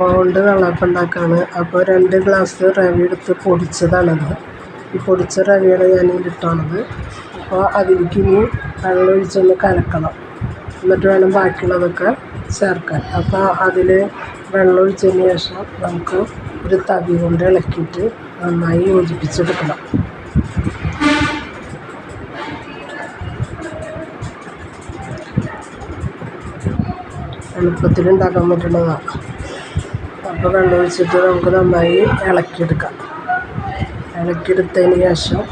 കൊണ്ട് വെള്ളപ്പം ഉണ്ടാക്കുകയാണ് അപ്പോൾ രണ്ട് ഗ്ലാസ് റവ എടുത്ത് പൊടിച്ചതാണത്. ഈ പൊടിച്ച റവയാണ് ഞാൻ ഇതിലിട്ടാണത് അപ്പോൾ അതിലേക്ക് ഇനി വെള്ളം ഒഴിച്ചൊന്ന് കലക്കണം. എന്നിട്ട് വേണം ബാക്കിയുള്ളതൊക്കെ ചേർക്കാൻ. അപ്പോൾ അതിൽ വെള്ളം ഒഴിച്ചതിന് ശേഷം നമുക്ക് ഒരു തവി കൊണ്ട് ഇളക്കിയിട്ട് നന്നായി യോജിപ്പിച്ചെടുക്കണം. എളുപ്പത്തിൽ ഉണ്ടാക്കാൻ പറ്റുന്നതാണ്. അപ്പോൾ വെച്ചിട്ട് നമുക്ക് നന്നായി ഇളക്കിയെടുക്കാം. ഇളക്കിയെടുത്തതിന് ശേഷം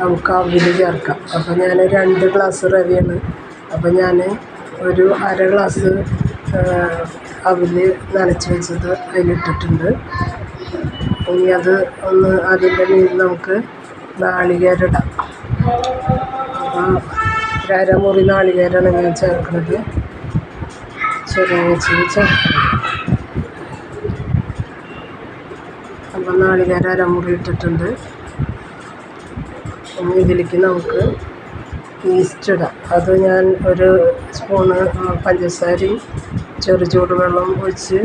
നമുക്ക് അവിൽ ചേർക്കാം. അപ്പോൾ ഞാൻ രണ്ട് ഗ്ലാസ് റവിയാണ് അപ്പോൾ ഞാൻ ഒരു അര ഗ്ലാസ് അവിൽ നനച്ച് വെച്ചത് അതിലിട്ടിട്ടുണ്ട്. ഇനി അത് ഒന്ന് അതിന്റെ മീതെ നമുക്ക് നാളികേരിടാം അപ്പോൾ അരമുറി നാളികേരാണ് ഞാൻ ചേർക്കുന്നത്. ചെറിയ വെച്ച് അപ്പോൾ നാളികേരം അരമുറി ഇട്ടിട്ടുണ്ട്. ഇനി ഇതിലേക്ക് നമുക്ക് ഈസ്റ്റ് ഇടാം. അത് ഞാൻ ഒരു സ്പൂണ് പഞ്ചസാരയും ചെറു ചൂടുവെള്ളം ഒഴിച്ച്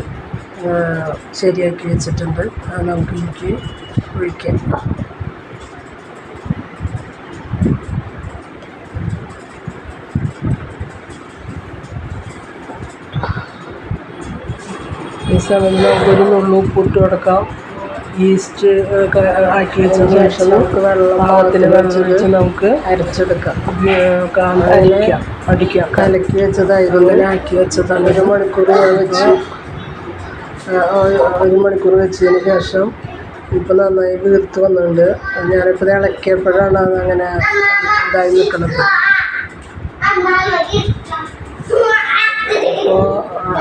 ശരിയാക്കി വെച്ചിട്ടുണ്ട്. അത് നമുക്ക് ഇതിലേക്ക് ഒഴിക്കാം. ഈ സമയം നമുക്കൊരു നുള്ളു ഉപ്പിട്ട് കൊടുക്കാം. ഈസ്റ്റ് ഒക്കെ ആക്കി വെച്ച ശേഷം നമുക്ക് വെള്ളം പാകത്തിൽ വെള്ളം ഒഴിച്ച് നമുക്ക് അരച്ചെടുക്കാം. അടിക്കാം. അടിക്കാം. കലക്കി വെച്ചതായിരുന്നു ആക്കി വെച്ചതാണ്. ഒരു മണിക്കൂർ വെച്ച് ഒരു മണിക്കൂർ വെച്ചതിന് ശേഷം ഇപ്പം നന്നായി വീർത്ത് വന്നിട്ടുണ്ട്. ഞാനിപ്പോൾ ഇളക്കിയപ്പോഴാണ് അത് അങ്ങനെ ഇതായി നിൽക്കുന്നത്. അപ്പോൾ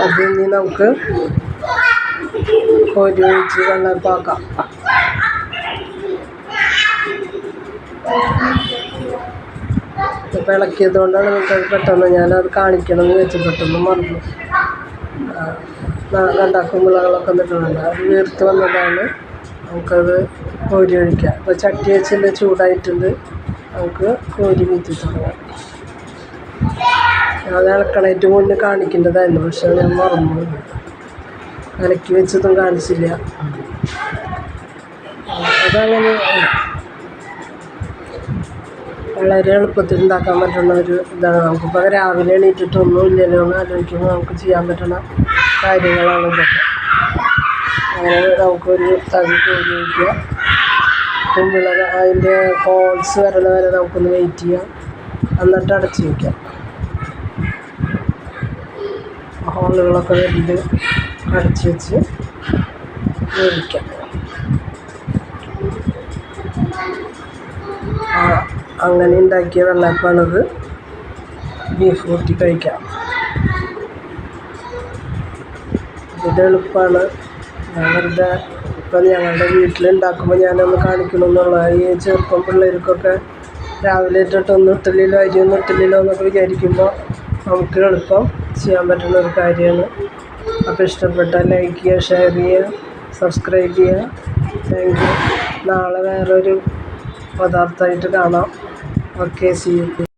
അത് ഇനി നമുക്ക് കോരി ഒഴിച്ച് വെള്ളപ്പാക്കാം ഇളക്കിയത് കൊണ്ടാണ് നിങ്ങൾക്ക് പെട്ടെന്ന് ഞാനത് കാണിക്കണം എന്ന് വെച്ച് പെട്ടെന്ന് മറന്നു. രണ്ടാക്കും വിളകളൊക്കെ നിൽക്കുന്നുണ്ട് അത് വീർത്ത് വന്നതാണ്. നമുക്കത് കോരി ഒഴിക്കാം. ഇപ്പോൾ ചട്ടി വെച്ചിന്റെ ചൂടായിട്ടുണ്ട്. നമുക്ക് കോരി വീത്തി തുടങ്ങാം. അത് ഇളക്കണേറ്റ് മുന്നേ കാണിക്കേണ്ടതായിരുന്നു പക്ഷേ ഞാൻ മറന്നു. കലക്കി വെച്ചതും കാണിച്ചില്ല. അതങ്ങനെ വളരെ എളുപ്പത്തിൽ ഉണ്ടാക്കാൻ പറ്റുന്ന ഒരു ഇതാണ്. നമുക്കിപ്പോൾ രാവിലെ എണീറ്റിട്ട് ഒന്നും ഇല്ലല്ലോ എന്ന് ആലോചിക്കുമ്പോൾ നമുക്ക് ചെയ്യാൻ പറ്റുന്ന കാര്യങ്ങളാണ് ഇതൊക്കെ. അങ്ങനെ നമുക്കൊരു തവി കോരി വയ്ക്കുക അതിന്റെ കോൾസ് വരണ വരെ നമുക്കൊന്ന് വെയിറ്റ് ചെയ്യാം. എന്നിട്ട് അടച്ച് വയ്ക്കാം ഹോളുകളൊക്കെ വരുന്നത് അടച്ച് വെച്ച് വേവിക്കാം. അങ്ങനെ ഉണ്ടാക്കിയ വെള്ളപ്പാണത്. ബീഫ് കൂട്ടി കഴിക്കാം. ഇത് എളുപ്പമാണ് ഞാൻ വെറുതെ ഇപ്പം ഞങ്ങളുടെ വീട്ടിലുണ്ടാക്കുമ്പോൾ ഞാനൊന്ന് കാണിക്കണമെന്നുള്ള ഈ ചെറുപ്പം പിള്ളേർക്കൊക്കെ രാവിലെ തൊട്ടൊന്ന് ഇട്ടില്ലല്ലോ അരിയൊന്നും ഇട്ടില്ലല്ലോ എന്നൊക്കെ വിചാരിക്കുമ്പോൾ നമുക്ക് എളുപ്പം ചെയ്യാൻ പറ്റുന്ന ഒരു കാര്യമാണ്. അപ്പോൾ ഇഷ്ടപ്പെട്ടാൽ ലൈക്ക് ചെയ്യുക ഷെയർ ചെയ്യുക സബ്സ്ക്രൈബ് ചെയ്യുക. താങ്ക് യു നാളെ വേറൊരു പദാർത്ഥമായിട്ട് കാണാം. Okay C U